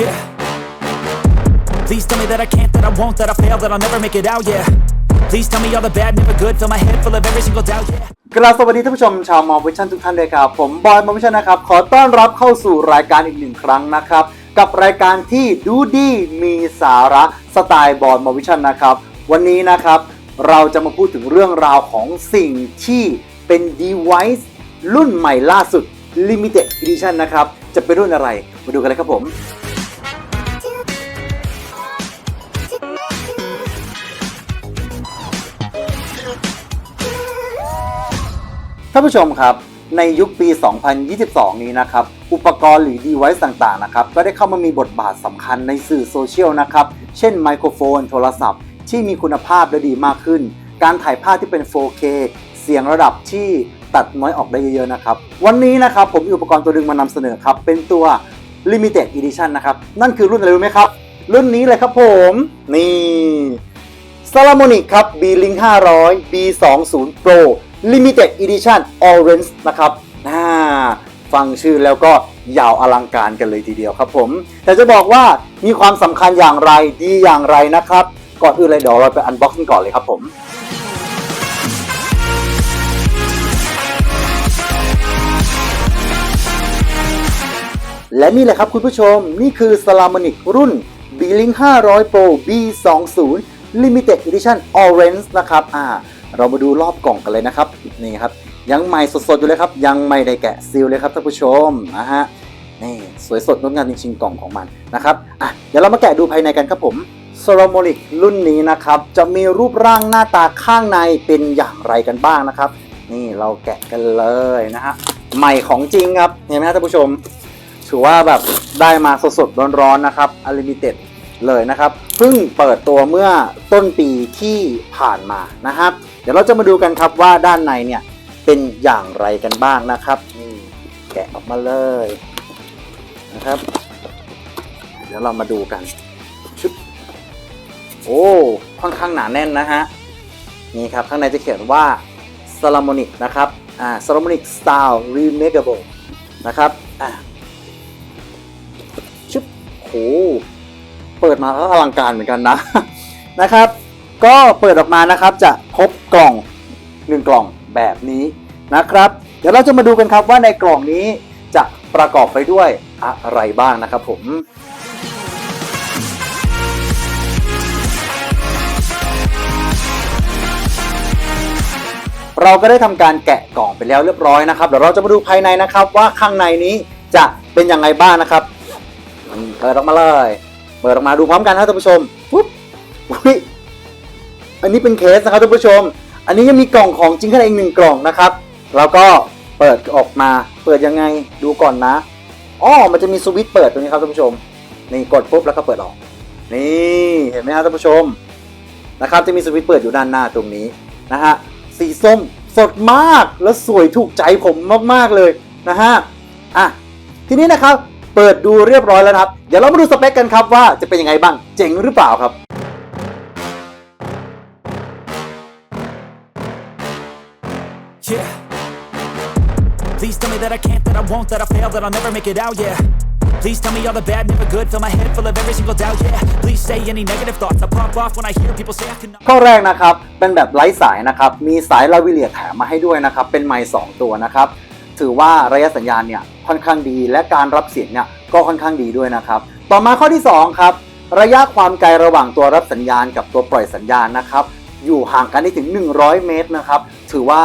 Yeah. Please tell me that I can't, that I won't, that I fail, that I'll never make it out, yeah. Please tell me all the bad, never good, fill my head full of every single doubt, yeah. กราบสวัสดีท่านผู้ชมชาวมอวิชั่นทุกท่านเลยครับ ผมบอยมอวิชั่นนะครับ ขอต้อนรับเข้าสู่รายการอีกหนึ่งครั้งนะครับ กับรายการที่ดูดีมีสาระสไตล์บอยมอวิชั่นนะครับ วันนี้นะครับ เราจะมาพูดถึงเรื่องราวของสิ่งที่เป็น device รุ่นใหม่ล่าสุด limited edition นะครับ จะเป็นรุ่นอะไร มาดูกันเลยครับผม ท่านผู้ชมครับ ในยุคปี 2022 นี้นะครับ อุปกรณ์หรือ device ต่างๆนะครับ ก็ได้เข้ามามีบทบาทสำคัญในสื่อโซเชียลนะครับ เช่นไมโครโฟน โทรศัพท์ ที่มีคุณภาพและดีมากขึ้น การถ่ายภาพที่เป็น 4K เสียงระดับที่ตัดน้อยออกได้เยอะๆนะครับ วันนี้นะครับผมมีอุปกรณ์ตัวหนึงมานำเสนอครับ เป็นตัว limited edition นะครับ นั่นคือรุ่นอะไรรู้ไหมครับ รุ่นนี้เลยครับผม นี่ s a l a m o n i c ครับ B-Link 500 B20 Pro Limited Edition Orange นะครับอ่าฟังชื่อแล้วก็ยาวอลังการกันเลยทีเดียวครับผม แต่จะบอกว่ามีความสำคัญอย่างไรดีอย่างไรนะครับ ก่อนอื่นเลยเดี๋ยวเราไปอันบ็อกซ์ก่อนเลยครับผมและนี่แหละครับคุณผู้ชม นี่คือ s l a m o n i c รุ่น B-Link 500 Pro B20 Limited Edition Orange นะครับอ่า เรามาดูรอบกล่องกันเลยนะครับนี่ครับยังใหม่สดๆอยู่เลยครับ ยังไม่ได้แกะซีลเลยครับท่านผู้ชมนะฮะนี่สวยสดงดงามจริงๆกล่องของมันนะครับอะเดี๋ยวเรามาแกะดูภายในกันครับผม s o l o m o n i c รุ่นนี้นะครับจะมีรูปร่างหน้าตาข้างในเป็นอย่างไรกันบ้างนะครับ นี่เราแกะกันเลยนะฮะใหม่ของจริงครับเห็นไหมครับท่านผู้ชม ถือว่าแบบได้มาสดๆร้อนๆนะครับ Unlimited เเลยนะครับเพิ่งเปิดตัวเมื่อต้นปีที่ผ่านมานะครับ เดี๋ยวเราจะมาดูกันครับว่าด้านในเนี่ยเป็นอย่างไรกันบ้างนะครับนี่แกะออกมาเลยนะครับ เดี๋ยวเรามาดูกันชุบโอ้ค่อนข้างหนาแน่นนะฮะนี่ครับข้างในจะเขียนว่า s a l a m o n i c นะครับอ่า s a l a m o n i c Style Remakeable นะครับอ่าชุบโหเปิด มาก็อลังการเหมือนกันนะ นะครับ ก็เปิดออกมานะครับจะพบกล่องหนึ่งกล่องแบบนี้นะครับ เดี๋ยวเราจะมาดูกันครับว่าในกล่องนี้จะประกอบไปด้วยอะไรบ้างนะครับผมเราก็ได้ทำการแกะกล่องไปแล้วเรียบร้อยนะครับเดี๋ยวเราจะมาดูภายในนะครับว่าข้างในนี้จะเป็นยังไงบ้างนะครับเปิดออกมาเลย เปิดออกมาดูพร้อมกันครับท่านผู้ชมปุ๊บอุ๊ยอันนี้เป็นเคสนะครับท่านผู้ชม อันนี้ยังมีกล่องของจริงข้างในอีกหนึ่งกล่องนะครับ แล้วก็เปิดออกมา เปิดยังไงดูก่อนนะอ๋อมันจะมีสวิตช์เปิดตรงนี้ครับท่านผู้ชม นี่กดปุ๊บแล้วก็เปิดออก นี่เห็นไหมครับท่านผู้ชมนะครับจะมีสวิตช์เปิดอยู่ด้านหน้าตรงนี้นะฮะสีส้มสดมากแล้วสวยถูกใจผมมากๆเลยนะฮะอะทีนี้นะครับ ปิดดูเรียบร้อยแล้วนะครับ เดี๋ยวเรามาดูสเปคกันครับว่าจะเป็นยังไงบ้าง เจ๋งหรือเปล่าครับ Yeah. Please tell me that I can't, that I won't, that I fail, that I'll never make it out, yeah. Please tell me all the bad, never good, fill my head full of every single doubt, yeah. Please say any negative thoughts, I pop off when I hear people say I can. ข้อแรกนะครับ เป็นแบบไร้สายนะครับ มีสายลาวิเลียแถมมาให้ด้วยนะครับ เป็นไมค์สองตัวนะครับ ถือว่าระยะสัญญาณเนี่ยค่อนข้างดี และการรับเสียงเนี่ยก็ค่อนข้างดีด้วยนะครับ ต่อมาข้อที่สองครับระยะความไกลระหว่างตัวรับสัญญาณกับตัวปล่อยสัญญาณนะครับอยู่ห่างกันได้ถึง 100 เมตรนะครับถือว่า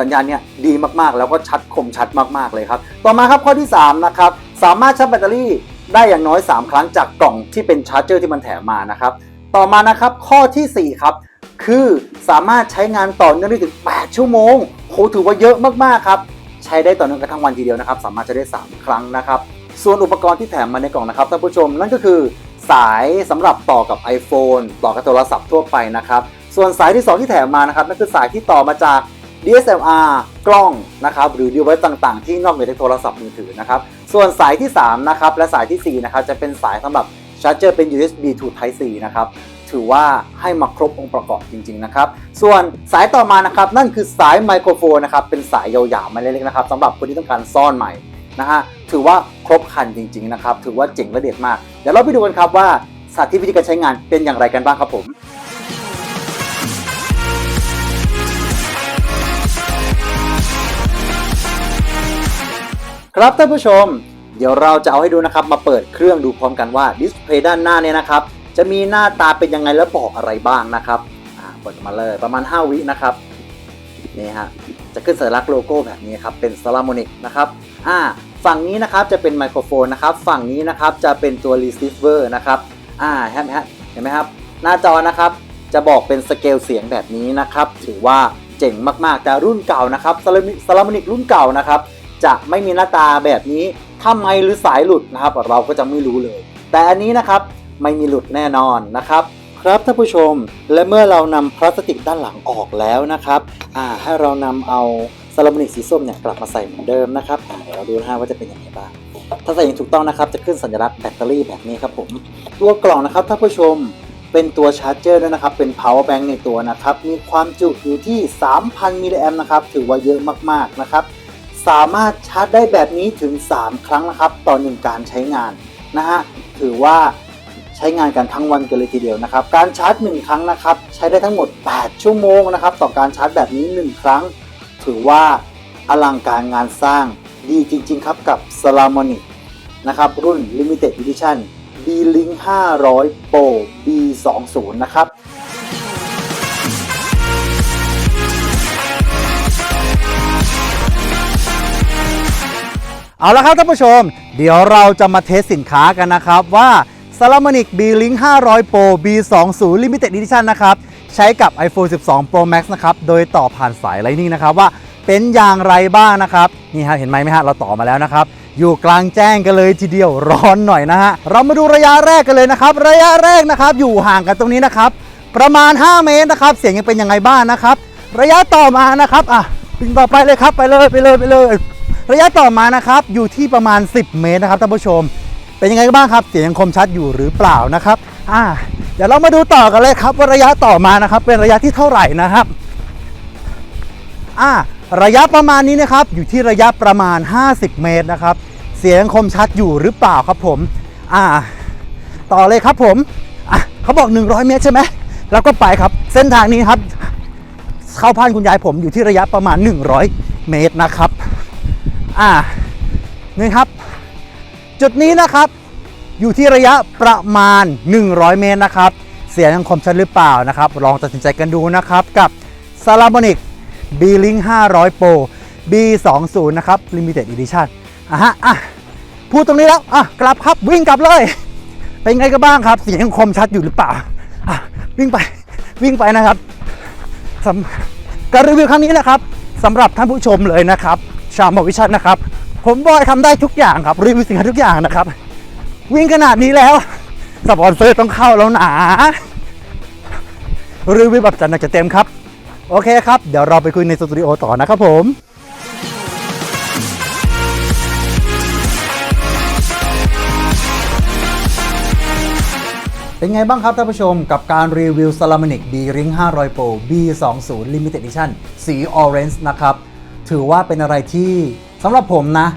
สัญญาณเนี่ยดีมากๆ แล้วก็ชัดคมชัดมากๆเลยครับ ต่อมาครับข้อที่สามนะครับสามารถชาร์จแบตเตอรี่ได้อย่างน้อย 3 ครั้งจากกล่องที่เป็นชาร์จเจอร์ที่มันแถมมานะครับ ต่อมานะครับข้อทีสี่4 ครับ คือสามารถใช้งานต่อเนื่องได้ถึง 8 ชั่วโมงโหถือว่าเยอะมากๆครับ ใช้ได้ต่อเนื่องกันทั้งวันทีเดียวนะครับ สามารถใช้ได้ 3 ครั้งนะครับ ส่วนอุปกรณ์ที่แถมมาในกล่องนะครับท่านผู้ชมนั่นก็คือสายสำหรับต่อกับ iPhone ต่อกับโทรศัพท์ทั่วไปนะครับ ส่วนสายที่ 2 ที่แถมมานะครับนั่นคือสายที่ต่อมาจาก DSLR กล้องนะครับหรือ device ต่างๆ ที่นอกเหนือจากโทรศัพท์มือถือนะครับ ส่วนสายที่3นะครับและสายทีสี่4นะครับจะเป็นสายสำหรับชาร์จเจอร์เป็น USB to Type C นะครับ ถือว่าให้มาครบองค์ประกอบจริงๆนะครับ ส่วนสายต่อมานะครับนั่นคือสายไมโครโฟนนะครับเป็นสายยาวๆมาเล็กๆนะครับสำหรับคนที่ต้องการซ่อนใหม่นะฮะถือว่าครบครันจริงๆนะครับถือว่าเจ๋งและเด็ดมาก เดี๋ยวเราไปดูกันครับว่าสาธิตวิธีการใช้งานเป็นอย่างไรกันบ้างครับผมครับท่านผู้ชม เดี๋ยวเราจะเอาให้ดูนะครับมาเปิดเครื่องดูพร้อมกันว่าดิสเพย์ด้านหน้าเนี่ยนะครับ จะมีหน้าตาเป็นยังไงและบอกอะไรบ้างนะครับอ่าเปิดมาเลยประมาณ 5 วินะครับนี่ฮะจะขึ้นสัญลักษณ์โลโก้แบบนี้ครับเป็น s a l a m o n i c นะครับอ่าฝั่งนี้นะครับจะเป็นไมโครโฟนนะครับฝั่งนี้นะครับจะเป็นตัว receiver นะครับอ่าเห็นไหมฮะเห็นไหมครับหน้าจอนะครับจะบอกเป็นสเกลเสียงแบบนี้นะครับถือว่าเจ๋งมากๆ แต่รุ่นเก่านะครับ s a l a m o n i c รุ่นเก่านะครับจะไม่มีหน้าตาแบบนี้ถ้าไมหรือสายหลุดนะครับ เราก็จะไม่รู้เลย แต่อันนี้นะครับ ไม่มีหลุดแน่นอนนะครับ ครับท่านผู้ชมและเมื่อเรานำพลาสติกด้านหลังออกแล้วนะครับอ่าให้เรานำเอาซาลามินิกสีส้มเนี่ยกลับมาใส่เหมือนเดิมนะครับเดี๋ยวเราดูนะฮะว่าจะเป็นยังไงบ้างถ้าใส่อย่างถูกต้องนะครับจะขึ้นสัญลักษณ์แบตเตอรี่แบบนี้ครับผมตัวกล่องนะครับท่านผู้ชมเป็นตัวชาร์จเจอร์ด้วยนะครับ เป็น power bank ในตัวนะครับ มีความจุอยู่ที่ 3,000 มิลลิแอมป์นะครับ ถือว่าเยอะมากๆนะครับ สามารถชาร์จได้แบบนี้ถึง 3 ครั้งนะครับ ต่อ1การใช้งานนะฮะ ถือว่า ใช้งานกันทั้งวันกันเลยทีเดียวนะครับ การชาร์จ 1 ครั้งนะครับ ใช้ได้ทั้งหมด 8 ชั่วโมงนะครับ ต่อการชาร์จแบบนี้ 1 ครั้ง ถือว่าอลังการงานสร้างดีจริง ๆ ครับกับ s a l a m o n i c นะครับ รุ่น Limited Edition B-Link 500 Pro B20 นะครับเอาละครับท่านผู้ชม เดี๋ยวเราจะมาเทสสินค้ากันนะครับว่า s a l a m o n i c B-Link 500 Pro B20 Limited Edition นะครับ ใช้กับ iPhone 12 Pro Max นะครับ โดยต่อผ่านสาย Lightning นะครับ ว่าเป็นอย่างไรบ้างนะครับ นี่ฮะเห็นไหมไหมฮะ เราต่อมาแล้วนะครับ อยู่กลางแจ้งกันเลยทีเดียวร้อนหน่อยนะฮะ เรามาดูระยะแรกกันเลยนะครับ ระยะแรกนะครับ อยู่ห่างกันตรงนี้นะครับ ประมาณ 5 เมตรนะครับ เสียงยังเป็นยังไงบ้างนะครับ ระยะต่อมานะครับอะปิงต่อไปเลยครับไปเลยไปเลยไปเลย ระยะต่อมานะครับอยู่ที่ประมาณ 10 เมตรนะครับท่านผู้ชม เป็นยังไงบ้างครับ เสียงยังคมชัดอยู่หรือเปล่านะครับอ่าเดี๋ยวเรามาดูต่อกันเลยครับว่าระยะต่อมานะครับ เป็นระยะที่เท่าไหร่นะครับอ่าระยะประมาณนี้นะครับ อยู่ที่ระยะประมาณ 50 เมตรนะครับ เสียงคมชัดอยู่หรือเปล่าครับผมอ่าต่อเลยครับผมอะเขาบอก 100 เมตรใช่ไหมแล้วก็ไปครับ เส้นทางนี้ครับ เข้าพานคุณยายผมอยู่ที่ระยะประมาณ 100 เมตรนะครับ อ่านี่ครับ จุดนี้นะครับอยู่ที่ระยะประมาณ 100 เมตรนะครับ เสียงยังคมชัดหรือเปล่านะครับ ลองตัดสินใจกันดูนะครับกับ s a l a m o n i c B-Link 500 Pro B20 นะครับ Limited Edition อะฮะอะพูดตรงนี้แล้วอะกลับครับวิ่งกลับเลย เป็นไงกันบ้างครับ เสียงยังคมชัดอยู่หรือเปล่าอะวิ่งไปวิ่งไปนะครับสำการรีวิวครั้งนี้นะครับสำหรับท่านผู้ชมเลยนะครับ ชาวมอวิชันนะครับ ผมบอยทำได้ทุกอย่างครับรีวิวสินค้าทุกอย่างนะครับ วิ่งขนาดนี้แล้วสปอนเซอร์ต้องเข้าแล้วนะรีวิวแบบจัดหนักจัดเต็มครับ โอเคครับ เดี๋ยวเราไปคุยในสตูดิโอต่อนะครับผมเป็นไงบ้างครับท่านผู้ชมกับการรีวิว s a l a m o n i c B-Ring 500 Pro B20 Limited Edition สี Orange นะครับ ถือว่าเป็นอะไรที่สำหรับผมนะ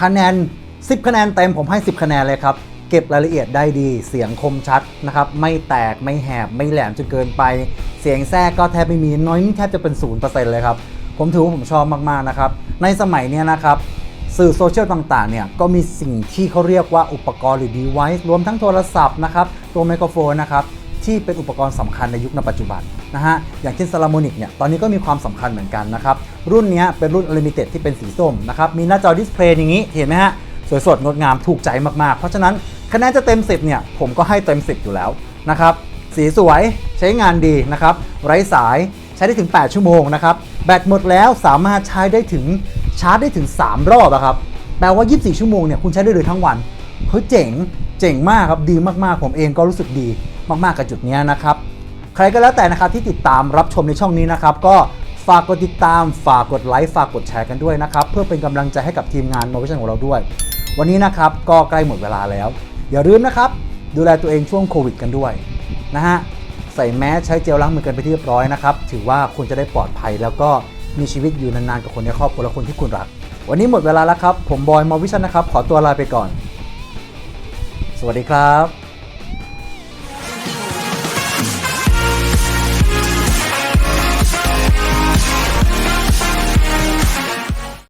คะแนน 10 คะแนนเต็มผมให้ 10 คะแนนเลยครับ เก็บรายละเอียดได้ดี เสียงคมชัดนะครับไม่แตกไม่แหบไม่แหลมจนเกินไป เสียงแทรกก็แทบไม่มีน้อยนี่แทบจะเป็น 0%เลยครับผมถือว่าผมชอบมากๆนะครับในสมัยนี้นะครับสื่อโซเชียลต่างๆ เนี่ยก็มีสิ่งที่เขาเรียกว่าอุปกรณ์หรือ device รวมทั้งโทรศัพท์นะครับตัวไมโครโฟนนะครับ ที่เป็นอุปกรณ์สำคัญในยุคในปัจจุบันนะฮะอย่างเช่น s a l a m o n i c เนี่ยตอนนี้ก็มีความสำคัญเหมือนกันนะครับรุ่นนี้เป็นรุ่น Limited ที่เป็นสีส้มนะครับมีหน้าจอดิสเพลย์อย่างนี้เห็นไหมฮะสวยสดงดงามถูกใจมากๆ เพราะฉะนั้นคะแนนจะเต็ม 10เนี่ยผมก็ให้เต็ม 10 อยู่แล้วนะครับสีสวยใช้งานดีนะครับไร้สายใช้ได้ถึง 8 ชั่วโมงนะครับแบตหมดแล้วสามารถใช้ได้ถึงชาร์จได้ถึง 3 รอบอะครับแปลว่า 24 ชั่วโมงเนี่ยคุณใช้ได้เลยทั้งวันเฮ้ยเจ๋ง เจ๋งมากครับดีมากๆ ผมเองก็รู้สึกดีมากๆกับจุดนี้นะครับใครก็แล้วแต่นะครับที่ติดตามรับชมในช่องนี้นะครับ ก็ฝากกดติดตามฝากกดไลค์ฝากกดแชร์กันด้วยนะครับ เพื่อเป็นกำลังใจให้กับทีมงานโนวิชันของเราด้วย วันนี้นะครับก็ใกล้หมดเวลาแล้ว อย่าลืมนะครับ ดูแลตัวเองช่วงโควิดกันด้วยนะฮะใส่แมสใช้เจลล้างมือกันไปเรียบร้อยนะครับ ถือว่าคุณจะได้ปลอดภัย แล้วก็มีชีวิตอยู่นานๆกับคนในครอบครัวและคนที่คุณรัก วันนี้หมดเวลาแล้วครับ ผมบอยมอวิชันนะครับ ขอตัวลาไปก่อน สวัสดีครับ